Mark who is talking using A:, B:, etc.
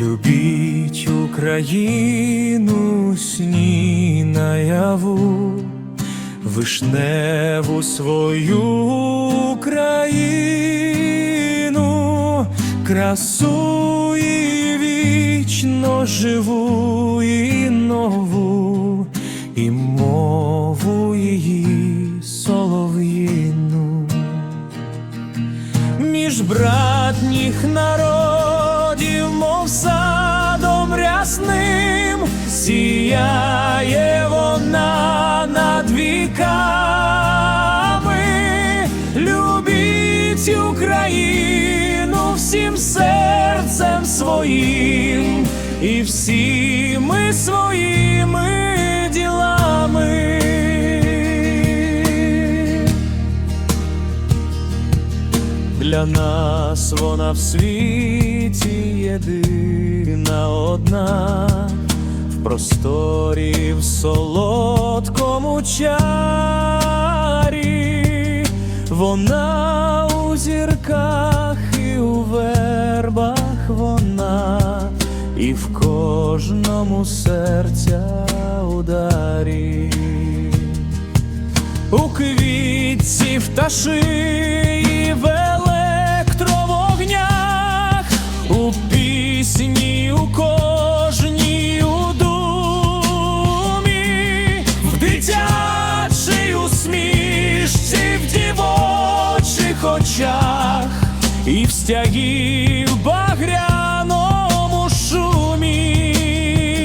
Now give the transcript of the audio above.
A: Любіть Україну сні наяву, вишневу свою Україну, красу і вічно живу і нову, і мову її солов'їну. Між братніх народів, сіяє вона над віками, любіть Україну всім серцем своїм і всіми своїми ділами. Для нас вона в світі єдина одна, просторі, в солодкому чарі, вона у зірках і у вербах вона, і в кожному серця ударі. У квітці в ташиї стягів.